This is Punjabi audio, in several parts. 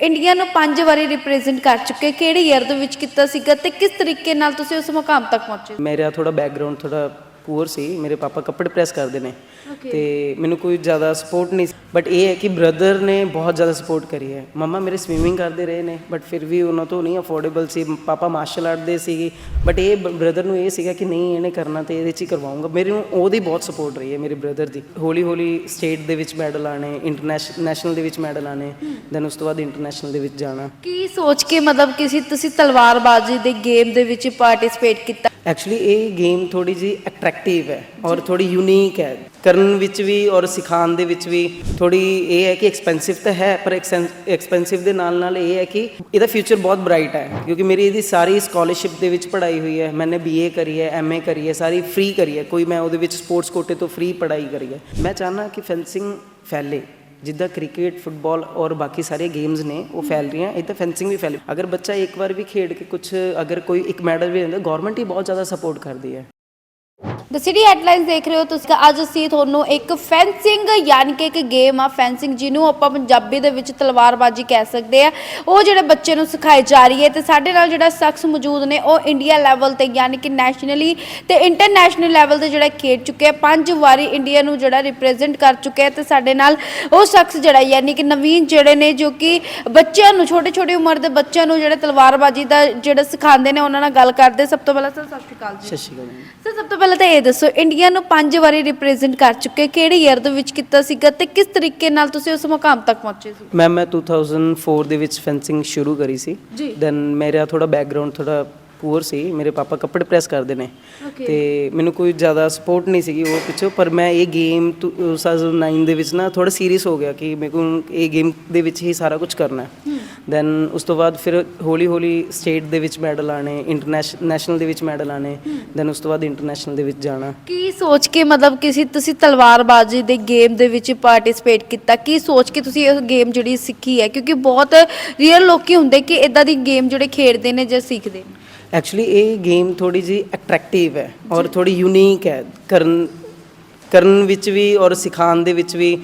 ਇੰਡੀਆ ਨੂੰ ਪੰਜ ਵਾਰੀ ਰਿਪਰੈਜ਼ੈਂਟ ਕਰ ਚੁੱਕੇ, ਕਿਹੜੇ ਈਅਰ ਦੇ ਵਿੱਚ ਕੀਤਾ ਸੀਗਾ ਤੇ ਕਿਸ ਤਰੀਕੇ ਨਾਲ ਤੁਸੀਂ ਉਸ ਮੁਕਾਮ ਤੱਕ ਪਹੁੰਚੇ? ਮੇਰਾ ਥੋੜਾ ਬੈਕਗ੍ਰਾਉਂਡ ਥੋੜਾ ਪੂਅਰ ਸੀ ਮੇਰੇ ਪਾਪਾ ਕੱਪੜੇ ਪ੍ਰੈਸ ਕਰਦੇ ਨੇ। ਤੇ ਮੈਨੂੰ ਕੋਈ ਜ਼ਿਆਦਾ ਸਪੋਰਟ ਨਹੀਂ ਬਟ ਇਹ ਹੈ ਕਿ ਬ੍ਰਦਰ ਨੇ ਬਹੁਤ ਜ਼ਿਆਦਾ ਸਪੋਰਟ ਕਰੀ ਹੈ। ਮਮਾ ਮੇਰੇ ਸਵੀਮਿੰਗ ਕਰਦੇ ਰਹੇ ਨੇ ਬਟ ਫਿਰ ਵੀ ਉਹਨਾਂ ਤੋਂ ਨਹੀਂ ਅਫੋਰਡੇਬਲ ਸੀ। ਪਾਪਾ ਮਾਰਸ਼ਲ ਆਰਟ ਦੇ ਸੀਗੇ। ਬਟ ਇਹ ਬ੍ਰਦਰ ਨੂੰ ਇਹ ਸੀਗਾ ਕਿ ਨਹੀਂ ਇਹਨੇ ਕਰਨਾ ਤੇ ਇਹਦੇ 'ਚ ਹੀ ਕਰਵਾਉਂਗਾ। ਮੇਰੇ ਨੂੰ ਉਹਦੀ ਬਹੁਤ ਸਪੋਰਟ ਰਹੀ ਹੈ ਮੇਰੇ ਬ੍ਰਦਰ ਦੀ। ਹੌਲੀ ਹੌਲੀ ਸਟੇਟ ਦੇ ਵਿੱਚ ਮੈਡਲ ਆਣੇ ਇੰਟਰਨੈਸ਼ਨਲ ਨੈਸ਼ਨਲ ਦੇ ਵਿੱਚ ਮੈਡਲ ਆਣੇ ਦੈਨ ਉਸ ਤੋਂ ਬਾਅਦ ਇੰਟਰਨੈਸ਼ਨਲ ਦੇ ਵਿੱਚ ਜਾਣਾ। ਕੀ ਸੋਚ ਕੇ ਮਤਲਬ ਕਿਸੇ ਤੁਸੀਂ ਤਲਵਾਰਬਾਜ਼ੀ ਦੇ ਗੇਮ ਦੇ ਵਿੱਚ ਪਾਰਟਿਸਿਪੇਟ ਕੀਤਾ? ਐਕਚੁਅਲੀ ਇਹ ਗੇਮ ਥੋੜੀ ਜੀ ਐਕਟਿਵ ਹੈ ਔਰ ਥੋੜੀ ਯੂਨੀਕ ਹੈ। ਕਰਨ ਵਿੱਚ ਵੀ ਔਰ ਸਿਖਾਉਣ ਦੇ ਵਿੱਚ ਵੀ ਥੋੜੀ ਇਹ ਹੈ ਕਿ ਐਕਸਪੈਂਸਿਵ ਤਾਂ ਹੈ, ਪਰ ਐਕਸਪੈਂਸਿਵ ਦੇ ਨਾਲ ਨਾਲ ਇਹ ਹੈ ਕਿ ਇਹਦਾ ਫਿਊਚਰ ਬਹੁਤ ਬ੍ਰਾਈਟ ਹੈ ਕਿਉਂਕਿ ਮੇਰੀ ਇਹਦੀ ਸਾਰੀ ਸਕਾਲਰਸ਼ਿਪ ਦੇ ਵਿੱਚ ਪੜ੍ਹਾਈ ਹੋਈ ਹੈ। ਮੈंने ਬੀਏ ਕਰੀ ਹੈ ਐਮਏ ਕਰੀ ਹੈ, ਸਾਰੀ ਫ੍ਰੀ ਕਰੀ ਹੈ। ਕੋਈ ਮੈਂ ਉਹਦੇ ਵਿੱਚ ਸਪੋਰਟਸ ਕੋਟੇ ਤੋਂ ਫ੍ਰੀ ਪੜ੍ਹਾਈ ਕਰੀ ਹੈ। ਮੈਂ ਚਾਹਨਾ ਕਿ ਫੈਂਸਿੰਗ ਫੈਲੇ, ਜਿੱਦਾਂ ਕ੍ਰਿਕਟ ਫੁੱਟਬਾਲ ਔਰ ਬਾਕੀ ਸਾਰੇ ਗੇਮਸ ਨੇ, ਉਹ ਫੈਲ ਰਹੀਆਂ। ਇਹ ਤਾਂ ਫੈਂਸਿੰਗ ਵੀ ਫੈਲੇ। ਅਗਰ ਬੱਚਾ ਇੱਕ ਵਾਰ ਵੀ ਖੇਡ ਕੇ ਕੁਝ ਅਗਰ ਕੋਈ ਇੱਕ ਮੈਡਲ ਵੀ ਲੈਂਦਾ ਗਵਰਨਮੈਂਟ ਹੀ ਬਹੁਤ ਜ਼ਿਆਦਾ ਸਪੋਰਟ ਕਰਦੀ ਹੈ। ਦ ਸਿਟੀ ਹੈਡਲਾਈਨਸ ਦੇਖ ਰਹੇ ਹੋ ਤੁਸੀਂ ਅੱਜ ਅਸੀਂ ਤੁਹਾਨੂੰ ਇੱਕ ਫੈਂਸਿੰਗ ਯਾਨੀ ਕਿ ਇੱਕ ਗੇਮ ਆ ਫੈਂਸਿੰਗ ਜਿਹਨੂੰ ਆਪਾਂ ਪੰਜਾਬੀ ਦੇ ਵਿੱਚ ਤਲਵਾਰਬਾਜ਼ੀ ਕਹਿ ਸਕਦੇ ਆ। ਉਹ ਜਿਹੜੇ ਬੱਚੇ ਨੂੰ ਸਿਖਾਈ ਜਾ ਰਹੀ ਹੈ ਤੇ ਸਾਡੇ ਨਾਲ ਜਿਹੜਾ ਸ਼ਖਸ ਮੌਜੂਦ ਨੇ ਉਹ ਇੰਡੀਆ ਲੈਵਲ ਤੇ ਯਾਨੀ ਕਿ ਨੈਸ਼ਨਲੀ ਤੇ ਇੰਟਰਨੈਸ਼ਨਲ ਲੈਵਲ ਤੇ ਜਿਹੜਾ ਖੇਡ ਚੁੱਕੇ ਆ। ਪੰਜ ਵਾਰੀ ਇੰਡੀਆ ਨੂੰ ਜਿਹੜਾ ਰਿਪਰੈਜ਼ੈਂਟ ਕਰ ਚੁੱਕੇ ਆ ਤੇ ਸਾਡੇ ਨਾਲ ਉਹ ਸ਼ਖਸ ਜਿਹੜਾ ਯਾਨੀ ਕਿ ਨਵੀਨ ਜਿਹੜੇ ਨੇ ਜੋ ਕਿ ਬੱਚਿਆਂ ਨੂੰ ਛੋਟੇ ਛੋਟੀ ਉਮਰ ਦੇ ਬੱਚਿਆਂ ਨੂੰ ਜਿਹੜੇ ਤਲਵਾਰਬਾਜ਼ੀ ਦਾ ਜਿਹੜਾ ਸਿਖਾਉਂਦੇ ਨੇ ਉਹਨਾਂ ਨਾਲ ਗੱਲ ਕਰਦੇ। ਸਭ ਤੋਂ ਪਹਿਲਾਂ ਸਰ ਸਤਿ ਸ਼੍ਰੀ ਅਕਾਲ ਜੀ। ਸਤਿ ਸ਼੍ਰੀ ਅਕਾਲ। ਸਰ ਸਭ ਤੋਂ ਪਹਿਲਾਂ ਤਾਂ ਇਹ ਦੱਸੋ ਇੰਡੀਆ ਨੂੰ ਪੰਜ ਵਾਰੀ ਰਿਪਰੈਜ਼ੈਂਟ ਕਰ ਚੁੱਕੇ ਕਿਹੜੇ ਈਅਰ ਦੇ ਵਿੱਚ ਕੀਤਾ ਸੀਗਾ ਤੇ ਕਿਸ ਤਰੀਕੇ ਨਾਲ ਤੁਸੀਂ ਉਸ ਮੁਕਾਮ ਤੱਕ ਪਹੁੰਚੇ ਸੀ? ਮੈਮ ਮੈਂ 2004 ਦੇ ਵਿੱਚ ਫੈਂਸਿੰਗ ਸ਼ੁਰੂ ਕਰੀ ਸੀ। ਜੀ। ਦੈਨ ਮੇਰਾ ਥੋੜਾ ਬੈਕਗ੍ਰਾਉਂਡ ਥੋੜਾ ਪੂਅਰ ਸੀ ਮੇਰੇ ਪਾਪਾ ਕੱਪੜੇ ਪ੍ਰੈਸ ਕਰਦੇ ਨੇ। Okay. ਤੇ ਮੈਨੂੰ ਕੋਈ ਜ਼ਿਆਦਾ ਸਪੋਰਟ ਨਹੀਂ ਸੀਗੀ ਉਹ ਪਿੱਛੋਂ ਪਰ ਮੈਂ ਇਹ ਗੇਮ 2009 ਦੇ ਵਿੱਚ ਨਾ ਥੋੜਾ ਸੀਰੀਅਸ ਹੋ ਗਿਆ ਕਿ ਮੇਰੇ ਕੋਲ ਇਹ ਗੇਮ ਦੇ ਵਿੱਚ ਹੀ ਸਾਰਾ ਕੁਝ ਕਰਨਾ ਹੈ। ਦੈਨ ਉਸ ਤੋਂ ਬਾਅਦ ਫਿਰ ਹੌਲੀ ਹੌਲੀ ਸਟੇਟ ਦੇ ਵਿੱਚ ਮੈਡਲ ਆਣੇ ਇੰਟਰਨੈਸ਼ਨਲ ਨੈਸ਼ਨਲ ਦੇ ਵਿੱਚ ਮੈਡਲ ਆਣੇ ਦੈਨ ਉਸ ਤੋਂ ਬਾਅਦ ਇੰਟਰਨੈਸ਼ਨਲ ਦੇ ਵਿੱਚ ਜਾਣਾ। ਕੀ ਸੋਚ ਕੇ ਮਤਲਬ ਕਿਸੇ ਤੁਸੀਂ ਤਲਵਾਰਬਾਜ਼ੀ ਦੇ ਗੇਮ ਦੇ ਵਿੱਚ ਪਾਰਟਿਸਿਪੇਟ ਕੀਤਾ? ਕੀ ਸੋਚ ਕੇ ਤੁਸੀਂ ਇਹ ਗੇਮ ਜਿਹੜੀ ਸਿੱਖੀ ਹੈ? ਕਿਉਂਕਿ ਬਹੁਤ ਰੀਅਲ ਲੋਕੀ ਹੁੰਦੇ ਕਿ ਇਦਾਂ ਦੀ ਗੇਮ ਜਿਹੜੇ ਖੇਡਦੇ ਨੇ ਜਾਂ ਸਿੱਖਦੇ ਨੇ। ਐਕਚੁਅਲੀ ਇਹ ਗੇਮ ਥੋੜੀ ਜੀ ਅਟਰੈਕਟਿਵ ਹੈ ਔਰ ਥੋੜੀ ਯੂਨੀਕ ਹੈ। ਕਰਨ ਕਰਨ ਵਿੱਚ ਵੀ ਔਰ ਸਿਖਾਉਣ ਦੇ ਵਿੱਚ ਵੀ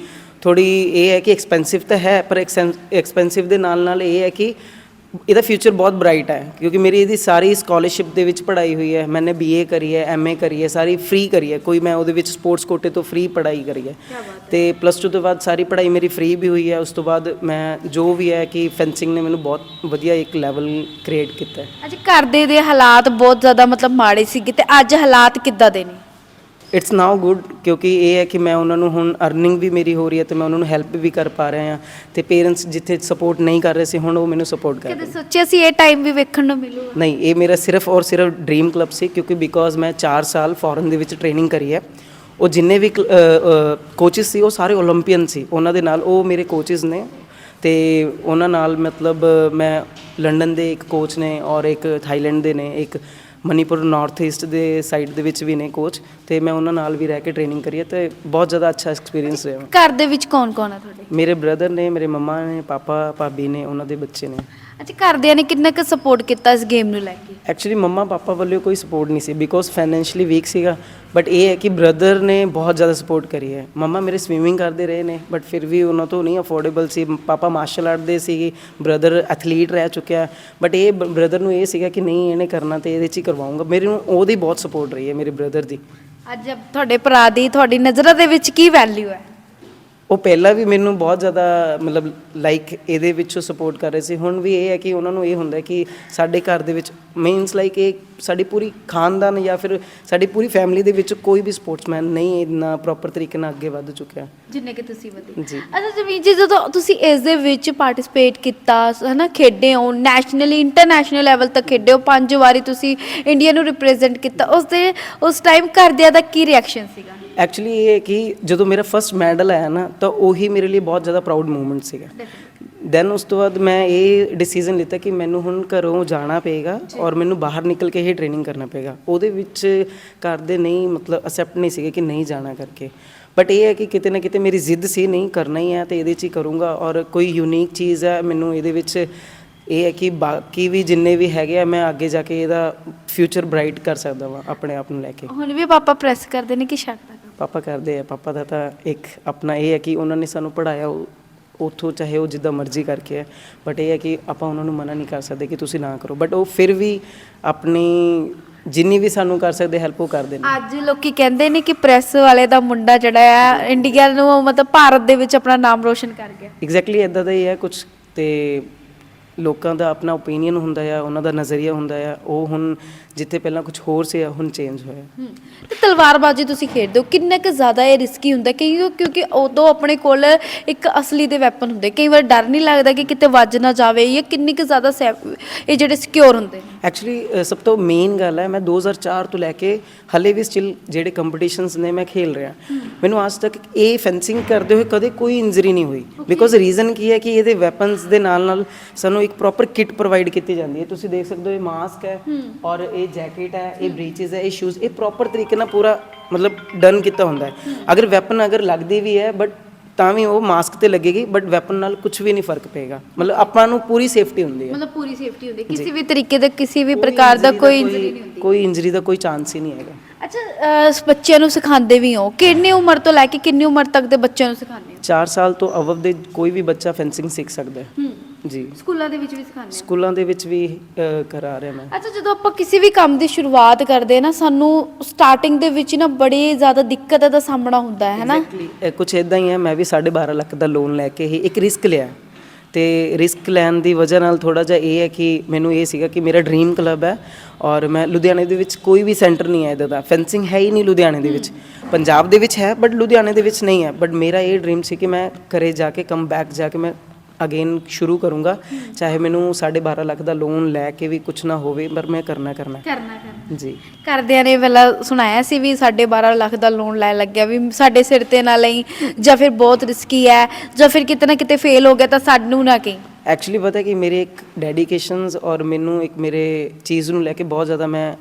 ਥੋੜੀ ਇਹ ਹੈ ਕਿ ਐਕਸਪੈਂਸਿਵ ਤਾਂ ਹੈ ਪਰ ਐਕਸਪੈਂਸਿਵ ਦੇ ਨਾਲ ਨਾਲ ਇਹ ਹੈ ਕਿ ਇਹਦਾ ਫਿਊਚਰ ਬਹੁਤ ਬ੍ਰਾਈਟ ਹੈ ਕਿਉਂਕਿ ਮੇਰੀ ਇਹਦੀ ਸਾਰੀ ਸਕਾਲਰਸ਼ਿਪ ਦੇ ਵਿੱਚ ਪੜ੍ਹਾਈ ਹੋਈ ਹੈ ਮੈंने ਬੀਏ ਕਰੀ ਹੈ ਐਮਏ ਕਰੀ ਹੈ ਸਾਰੀ ਫ੍ਰੀ ਕਰੀ ਹੈ ਕੋਈ ਮੈਂ ਉਹਦੇ ਵਿੱਚ ਸਪੋਰਟਸ ਕੋਟੇ ਤੋਂ ਫ੍ਰੀ ਪੜ੍ਹਾਈ ਕਰੀ ਹੈ। ਤੇ ਪਲੱਸ 2 ਤੋਂ ਬਾਅਦ ਸਾਰੀ ਪੜ੍ਹਾਈ ਮੇਰੀ ਫ੍ਰੀ ਵੀ ਹੋਈ ਹੈ ਉਸ ਤੋਂ ਬਾਅਦ ਮੈਂ ਜੋ ਵੀ ਹੈ ਕਿ ਫੈਂਸਿੰਗ ਨੇ ਮੈਨੂੰ ਬਹੁਤ ਵਧੀਆ ਇੱਕ ਲੈਵਲ ਕ੍ਰੀਏਟ ਕੀਤਾ ਹੈ। ਅੱਜ ਘਰ ਦੇ ਦੇ ਹਾਲਾਤ ਬਹੁਤ ਜ਼ਿਆਦਾ ਮਤਲਬ ਮਾੜੇ ਸੀਗੇ ਤੇ ਅੱਜ ਹਾਲਾਤ ਕਿੱਦਾਂ ਦੇ ਨੇ? ਇਟਸ ਨਾਓ ਗੁੱਡ ਕਿਉਂਕਿ ਇਹ ਹੈ ਕਿ ਮੈਂ ਉਹਨਾਂ ਨੂੰ ਹੁਣ ਅਰਨਿੰਗ ਵੀ ਮੇਰੀ ਹੋ ਰਹੀ ਹੈ ਤੇ ਮੈਂ ਉਹਨਾਂ ਨੂੰ ਹੈਲਪ ਵੀ ਕਰ ਪਾ ਰਿਹਾ ਹਾਂ ਤੇ ਪੇਰੈਂਟਸ ਜਿੱਥੇ ਸਪੋਰਟ ਨਹੀਂ ਕਰ ਰਹੇ ਸੀ ਹੁਣ ਉਹ ਮੈਨੂੰ ਸਪੋਰਟ ਕਰ ਰਹੇ ਕਦੇ ਸੋਚਿਆ ਸੀ ਇਹ ਟਾਈਮ ਵੀ ਵੇਖਣ ਨੂੰ ਮਿਲੂਗਾ? ਨਹੀਂ ਇਹ ਮੇਰਾ ਸਿਰਫ ਔਰ ਸਿਰਫ ਡ੍ਰੀਮ ਕਲੱਬ ਸੀ ਕਿਉਂਕਿ ਬਿਕੋਜ਼ ਮੈਂ 4 ਸਾਲ ਫੋਰਨ ਦੇ ਵਿੱਚ ਟ੍ਰੇਨਿੰਗ ਕਰੀ ਹੈ। ਉਹ ਜਿੰਨੇ ਵੀ ਕੋਚਸ ਸੀ ਉਹ ਸਾਰੇ 올림픽ਨ ਸੀ। ਉਹਨਾਂ ਦੇ ਨਾਲ ਉਹ ਮੇਰੇ ਕੋਚਸ ਨੇ ਤੇ ਉਹਨਾਂ ਨਾਲ ਮਤਲਬ ਮੈਂ ਲੰਡਨ ਦੇ ਇੱਕ ਕੋਚ ਨੇ ਔਰ ਇੱਕ ਥਾਈਲੈਂਡ ਦੇ ਨੇ ਇੱਕ ਮਨੀਪੁਰ ਨਾਰਥ ਈਸਟ ਦੇ ਸਾਈਡ ਦੇ ਵਿੱਚ ਵੀ ਨੇ ਕੋਚ ਤੇ ਮੈਂ ਉਹਨਾਂ ਨਾਲ ਵੀ ਰਹਿ ਕੇ ਟ੍ਰੇਨਿੰਗ ਕਰੀ ਹੈ ਤੇ ਬਹੁਤ ਜ਼ਿਆਦਾ ਅੱਛਾ ਐਕਸਪੀਰੀਅੰਸ ਰਿਹਾ। ਘਰ ਦੇ ਵਿੱਚ ਕੌਣ ਕੌਣ ਆ ਤੁਹਾਡੇ? ਮੇਰੇ ਬ੍ਰਦਰ ਨੇ ਮੇਰੇ ਮੰਮਾ ਨੇ ਪਾਪਾ ਭਾਬੀ ਨੇ ਉਹਨਾਂ ਦੇ ਬੱਚੇ ਨੇ। ਅੱਛਾ ਘਰਦਿਆਂ ਨੇ ਕਿੰਨਾ ਕੁ ਸਪੋਰਟ ਕੀਤਾ ਇਸ ਗੇਮ ਨੂੰ ਲੈ ਕੇ? ਐਕਚੁਅਲੀ ਮੰਮਾ ਪਾਪਾ ਵੱਲੋਂ ਕੋਈ ਸਪੋਰਟ ਨਹੀਂ ਸੀ ਬਿਕੋਜ਼ ਫਾਈਨੈਂਸ਼ੀਅਲੀ ਵੀਕ ਸੀਗਾ। ਬਟ ਇਹ ਹੈ ਕਿ ਬ੍ਰਦਰ ਨੇ ਬਹੁਤ ਜ਼ਿਆਦਾ ਸਪੋਰਟ ਕਰੀ ਹੈ। ਮੰਮਾ ਮੇਰੇ ਸਵੀਮਿੰਗ ਕਰਦੇ ਰਹੇ ਨੇ ਬਟ ਫਿਰ ਵੀ ਉਹਨਾਂ ਤੋਂ ਨਹੀਂ ਅਫੋਰਡੇਬਲ ਸੀ। ਪਾਪਾ ਮਾਰਸ਼ਲ ਆਰਟ ਦੇ ਸੀਗੇ ਬ੍ਰਦਰ ਐਥਲੀਟ ਰਹਿ ਚੁੱਕਿਆ। ਬਟ ਇਹ ਬ੍ਰਦਰ ਨੂੰ ਇਹ ਸੀਗਾ ਕਿ ਨਹੀਂ ਇਹਨੇ ਕਰਨਾ ਤੇ ਇਹਦੇ 'ਚ ਹੀ ਕਰਵਾਉਂਗਾ। ਮੇਰੇ ਨੂੰ ਉਹਦੀ ਬਹੁਤ ਸਪੋਰਟ ਰਹੀ ਹੈ ਮੇਰੇ ਬ੍ਰਦਰ ਦੀ। ਅੱਜ ਤੁਹਾਡੇ ਭਰਾ ਦੀ ਤੁਹਾਡੀ ਨਜ਼ਰਾਂ ਦੇ ਵਿੱਚ ਕੀ ਵੈਲਿਊ ਹੈ? ਉਹ ਪਹਿਲਾਂ ਵੀ ਮੈਨੂੰ ਬਹੁਤ ਜ਼ਿਆਦਾ ਮਤਲਬ ਲਾਈਕ ਇਹਦੇ ਵਿੱਚੋਂ ਸਪੋਰਟ ਕਰ ਰਹੇ ਸੀ। ਹੁਣ ਵੀ ਇਹ ਹੈ ਕਿ ਉਹਨਾਂ ਨੂੰ ਇਹ ਹੁੰਦਾ ਕਿ ਸਾਡੇ ਘਰ ਦੇ ਵਿੱਚ ਮੀਨਸ ਲਾਈਕ ਇਹ ਸਾਡੀ ਪੂਰੀ ਖਾਨਦਾਨ ਜਾਂ ਫਿਰ ਸਾਡੀ ਪੂਰੀ ਫੈਮਿਲੀ ਦੇ ਵਿੱਚ ਕੋਈ ਵੀ ਸਪੋਰਟਸਮੈਨ ਨਹੀਂ ਇੰਨਾ ਪ੍ਰੋਪਰ ਤਰੀਕੇ ਨਾਲ ਅੱਗੇ ਵੱਧ ਚੁੱਕਿਆ। ਜਿੰਨੇ ਕਿ ਤੁਸੀਂ ਵਧੇ। ਜੀ। ਅੱਛਾ ਜਮੀਨ ਜੀ ਜਦੋਂ ਤੁਸੀਂ ਇਸ ਦੇ ਵਿੱਚ ਪਾਰਟਿਸਿਪੇਟ ਕੀਤਾ ਹਨਾ ਖੇਡੇ ਹੋ ਨੈਸ਼ਨਲੀ ਇੰਟਰਨੈਸ਼ਨਲ ਲੈਵਲ ਤੱਕ ਖੇਡੇ ਹੋ ਪੰਜ ਵਾਰੀ ਤੁਸੀਂ ਇੰਡੀਆ ਨੂੰ ਰਿਪਰੈਜ਼ੈਂਟ ਕੀਤਾ ਉਸ ਦੇ ਉਸ ਟਾਈਮ ਘਰਦਿਆਂ ਦਾ ਕੀ ਰਿਐਕਸ਼ਨ ਸੀਗਾ? ਐਕਚੁਅਲੀ ਇਹ ਹੈ ਕਿ ਜਦੋਂ ਮੇਰਾ ਫਰਸਟ ਮੈਡਲ ਆਇਆ ਨਾ ਤਾਂ ਉਹੀ ਮੇਰੇ ਲਈ ਬਹੁਤ ਜ਼ਿਆਦਾ ਪ੍ਰਾਊਡ ਮੂਮੈਂਟ ਸੀਗਾ। ਦੈਨ ਉਸ ਤੋਂ ਬਾਅਦ ਮੈਂ ਇਹ ਡਿਸੀਜਨ ਲਿੱਤਾ ਕਿ ਮੈਨੂੰ ਹੁਣ ਘਰੋਂ ਜਾਣਾ ਪਏਗਾ ਔਰ ਮੈਨੂੰ ਬਾਹਰ ਨਿਕਲ ਕੇ ਹੀ ਟ੍ਰੇਨਿੰਗ ਕਰਨਾ ਪਏਗਾ। ਉਹਦੇ ਵਿੱਚ ਘਰ ਦੇ ਨਹੀਂ ਮਤਲਬ ਅਸੈਪਟ ਨਹੀਂ ਸੀਗੇ ਕਿ ਨਹੀਂ ਜਾਣਾ ਕਰਕੇ। ਬਟ ਇਹ ਹੈ ਕਿ ਕਿਤੇ ਨਾ ਕਿਤੇ ਮੇਰੀ ਜ਼ਿੱਦ ਸੀ ਨਹੀਂ ਕਰਨਾ ਹੀ ਹੈ ਤੇ ਇਹਦੇ 'ਚ ਹੀ ਕਰੂੰਗਾ ਔਰ ਕੋਈ ਯੂਨੀਕ ਚੀਜ਼ ਹੈ ਮੈਨੂੰ ਇਹਦੇ ਵਿੱਚ ਇਹ ਹੈ ਕਿ ਬਾਕੀ ਵੀ ਜਿੰਨੇ ਵੀ ਹੈਗੇ ਆ ਮੈਂ ਅੱਗੇ ਜਾ ਕੇ ਇਹਦਾ ਫਿਊਚਰ ਬ੍ਰਾਈਟ ਕਰ ਸਕਦਾ ਵਾਂ ਆਪਣੇ ਆਪ ਨੂੰ ਲੈ ਕੇ। ਹੁਣ ਵੀ ਪਾਪਾ ਪ੍ਰੈਸ ਕਰਦੇ ਨੇ ਕਿ ਛੱਡਦਾ ਪਾਪਾ ਕਰਦੇ ਆ ਪਾਪਾ ਦਾ ਤਾਂ ਇੱਕ ਆਪਣਾ ਇਹ ਹੈ ਕਿ ਉਹਨਾਂ ਨੇ ਸਾਨੂੰ ਪੜਾਇਆ ਉੱਥੋਂ ਚਾਹੇ ਉਹ ਜਿੱਦਾਂ ਮਰਜ਼ੀ ਕਰਕੇ ਹੈ ਬਟ ਇਹ ਹੈ ਕਿ ਆਪਾਂ ਉਹਨਾਂ ਨੂੰ ਮਨਾ ਨਹੀਂ ਕਰ ਸਕਦੇ ਕਿ ਤੁਸੀਂ ਨਾ ਕਰੋ ਬਟ ਉਹ ਫਿਰ ਵੀ ਆਪਣੀ ਜਿੰਨੀ ਵੀ ਸਾਨੂੰ ਕਰ ਸਕਦੇ ਹੈਲਪ ਉਹ ਕਰਦੇ ਨੇ। ਅੱਜ ਲੋਕੀ ਕਹਿੰਦੇ ਨੇ ਕਿ ਪ੍ਰੈਸ ਵਾਲੇ ਦਾ ਮੁੰਡਾ ਜਿਹੜਾ ਆ ਇੰਡੀਆ ਨੂੰ ਮਤਲਬ ਭਾਰਤ ਦੇ ਵਿੱਚ ਆਪਣਾ ਨਾਮ ਰੋਸ਼ਨ ਕਰ ਗਿਆ। ਐਗਜ਼ੈਕਟਲੀ ਇਦਾਂ ਦਾ ਹੀ ਹੈ ਕੁਝ ਤੇ ਲੋਕਾਂ ਦਾ ਆਪਣਾ ਓਪੀਨੀਅਨ ਹੁੰਦਾ ਆ ਉਹਨਾਂ ਦਾ ਨਜ਼ਰੀਆ ਹੁੰਦਾ ਆ ਉਹ ਹੁਣ ਜਿੱਥੇ ਪਹਿਲਾਂ ਕੁਝ ਹੋਰ ਸੀ ਹੁਣ ਚੇਂਜ ਹੋਇਆ। ਤੇ ਤਲਵਾਰਬਾਜ਼ੀ ਤੁਸੀਂ ਖੇਡਦੇ ਹੋ ਕਿੰਨਾ ਕੁ ਜ਼ਿਆਦਾ ਇਹ ਰਿਸਕੀ ਹੁੰਦਾ? ਕਿਉਂ ਕਿਉਂਕਿ ਉਦੋਂ ਆਪਣੇ ਕੋਲ ਇੱਕ ਅਸਲੀ ਦੇ ਵੈਪਨ ਹੁੰਦੇ ਕਈ ਵਾਰ ਡਰ ਨਹੀਂ ਲੱਗਦਾ ਕਿ ਕਿਤੇ ਵੱਜ ਨਾ ਜਾਵੇ ਜਾਂ ਕਿੰਨੀ ਕੁ ਜ਼ਿਆਦਾ ਸੈ- ਇਹ ਜਿਹੜੇ ਸਿਕਿਉਰ ਹੁੰਦੇ ਨੇ? ਐਕਚੁਅਲੀ ਸਭ ਤੋਂ ਮੇਨ ਗੱਲ ਹੈ ਮੈਂ 2004 ਤੋਂ ਲੈ ਕੇ ਹਲੇ ਵੀ ਸਟਿਲ ਜਿਹੜੇ ਕੰਪੀਟੀਸ਼ਨਸ ਨੇ ਮੈਂ ਖੇਲ ਰਿਹਾ। ਮੈਨੂੰ ਅੱਜ ਤੱਕ ਇਹ ਫੈਂਸਿੰਗ ਕਰਦੇ ਹੋਏ ਕਦੇ ਕੋਈ ਇੰਜਰੀ ਨਹੀਂ ਹੋਈ। ਬਿਕੋਜ਼ ਰੀਜ਼ਨ ਕੀ ਹੈ ਕਿ ਇਹਦੇ ਵੈਪਨਸ ਦੇ ਨਾਲ ਨਾਲ ਸਾਨੂੰ ਇੱਕ ਪ੍ਰੋਪਰ ਕਿਟ ਪ੍ਰੋਵਾਈਡ ਕੀਤੀ ਜਾਂਦੀ ਹੈ। ਤੁਸੀਂ ਦੇਖ ਸਕਦੇ ਹੋ ਇਹ ਮਾਸਕ ਹੈ ਔਰ ਇਹ ਜੈਕਟ ਹੈ ਇਹ ਬ੍ਰੀਚਸ ਹੈ ਇਹ ਸ਼ੂਜ਼ ਇਹ ਪ੍ਰੋਪਰ ਤਰੀਕੇ ਨਾਲ ਪੂਰਾ ਮਤਲਬ ਡਨ ਕੀਤਾ ਹੁੰਦਾ ਹੈ। ਅਗਰ ਵੈਪਨ ਅਗਰ ਲੱਗਦੀ ਵੀ ਹੈ ਬਟ ਤਾਂ ਵੀ ਉਹ ਮਾਸਕ ਤੇ ਲੱਗੇਗੀ ਬਟ ਵੈਪਨ ਨਾਲ ਕੁਝ ਵੀ ਨਹੀਂ ਫ਼ਰਕ ਪਏਗਾ। ਮਤਲਬ ਆਪਾਂ ਨੂੰ ਪੂਰੀ ਸੇਫਟੀ ਹੁੰਦੀ ਹੈ। ਮਤਲਬ ਪੂਰੀ ਸੇਫਟੀ ਹੁੰਦੀ ਕਿਸੇ ਵੀ ਤਰੀਕੇ ਦਾ ਕਿਸੇ ਵੀ ਪ੍ਰਕਾਰ ਦਾ ਕੋਈ ਇੰਜਰੀ ਨਹੀਂ ਹੁੰਦੀ। ਕੋਈ ਇੰਜਰੀ ਦਾ ਕੋਈ ਚਾਂਸ ਹੀ ਨਹੀਂ ਹੈਗਾ। ਅੱਛਾ ਬੱਚਿਆਂ ਨੂੰ ਸਿਖਾਉਂਦੇ ਵੀ ਹੋ। ਕਿੰਨੀ ਉਮਰ ਤੋਂ ਲੈ ਕੇ ਕਿੰਨੀ ਉਮਰ ਤੱਕ ਦੇ ਬੱਚਿਆਂ ਨੂੰ ਸਿਖਾਉਂਦੇ ਹੋ? 4 ਸਾਲ ਤੋਂ ਅਵਵ ਦੇ ਕੋਈ ਵੀ ਬੱਚਾ ਫੈਂਸਿੰਗ ਸਿੱਖ ਸਕਦਾ ਹੈ। ਹੂੰ। ਜੀ। ਸਕੂਲਾਂ ਦੇ ਵਿੱਚ ਵੀ ਸਿਖਾਉਂਦੇ ਹੋ ਸਕੂਲਾਂ ਦੇ ਵਿੱਚ ਵੀ ਅ, ਕਰਾ ਰਿਹਾ ਮੈਂ। ਅੱਛਾ ਜਦੋਂ ਆਪਾਂ ਕਿਸੇ ਵੀ ਕੰਮ ਦੀ ਸ਼ੁਰੂਆਤ ਕਰਦੇ ਹਾਂ ਨਾ ਸਾਨੂੰ ਸਟਾਰਟਿੰਗ ਦੇ ਵਿੱਚ ਨਾ ਬੜੀ ਜ਼ਿਆਦਾ ਦਿੱਕਤ ਦਾ ਸਾਹਮਣਾ ਹੁੰਦਾ ਹੈ ਹਨਾ? ਐਗਜ਼ੈਕਟਲੀ ਕੁਝ ਇਦਾਂ ਹੀ ਹੈ ਮੈਂ ਵੀ 12.5 ਲੱਖ ਦਾ ਲੋਨ ਲੈ ਕੇ ਹੀ ਇੱਕ ਰਿਸਕ ਲਿਆ। ਤੇ ਰਿਸਕ ਲੈਣ ਦੀ ਵਜ੍ਹਾ ਨਾਲ ਥੋੜਾ ਜਿਹਾ ਇਹ ਹੈ ਕਿ ਮੈਨੂੰ ਇਹ ਸੀਗਾ ਕਿ ਮੇਰਾ ਡ੍ਰੀਮ ਕਲੱਬ ਹੈ ਔਰ ਮੈਂ ਲੁਧਿਆਣੇ ਦੇ ਵਿੱਚ ਕੋਈ ਵੀ ਸੈਂਟਰ ਨਹੀਂ ਹੈ ਇਹਦਾ ਦਾ। ਫੈਂਸਿੰਗ ਹੈ ਹੀ ਨਹੀਂ ਲੁਧਿਆਣੇ ਦੇ ਵਿੱਚ। ਪੰਜਾਬ ਦੇ ਵਿੱਚ ਹੈ ਬਟ ਲੁਧਿਆਣੇ ਦੇ ਵਿੱਚ ਨਹੀਂ ਹੈ। ਬਟ ਮੇਰਾ ਇਹ ਡ੍ਰੀਮ ਸੀ ਕਿ ਮੈਂ ਘਰੇ ਜਾ ਕੇ ਕਮ ਬੈਕ ਜਾ ਕੇ ਮੈਂ ਅਗੇਨ ਸ਼ੁਰੂ ਕਰੂੰਗਾ। ਚਾਹੇ ਮੈਨੂੰ 12.5 ਲੱਖ ਦਾ ਲੋਨ ਲੈ ਕੇ ਵੀ ਕੁਝ ਨਾ ਹੋਵੇ ਪਰ ਮੈਂ ਕਰਨਾ ਕਰਨਾ। ਕਰਨਾ ਕਰਨਾ। ਜੀ। ਕਰਦਿਆਂ ਨੇ ਪਹਿਲਾਂ ਸੁਣਾਇਆ ਸੀ ਵੀ ਸਾਡੇ 12 ਲੱਖ ਦਾ ਲੋਨ ਲੈ ਲੱਗਿਆ ਵੀ ਸਾਡੇ ਸਿਰ ਤੇ ਨਾ ਲਈ ਜਾਂ ਫਿਰ ਬਹੁਤ ਰਿਸਕੀ ਹੈ ਜਾਂ ਫਿਰ ਕਿਤੇ ਨਾ ਕਿਤੇ ਫੇਲ ਹੋ ਗਿਆ ਤਾਂ ਸਾਨੂੰ ਨਾ ਕਹੀਂ। ਐਕਚੁਅਲੀ ਪਤਾ ਕਿ ਮੇਰੇ ਇੱਕ ਡੈਡੀਕੇਸ਼ਨਸ ਔਰ ਮੈਨੂੰ ਇੱਕ ਮੇਰੇ ਚੀਜ਼ ਨੂੰ ਲੈ ਕੇ ਬਹੁਤ ਜ਼ਿਆਦਾ ਮੈਂ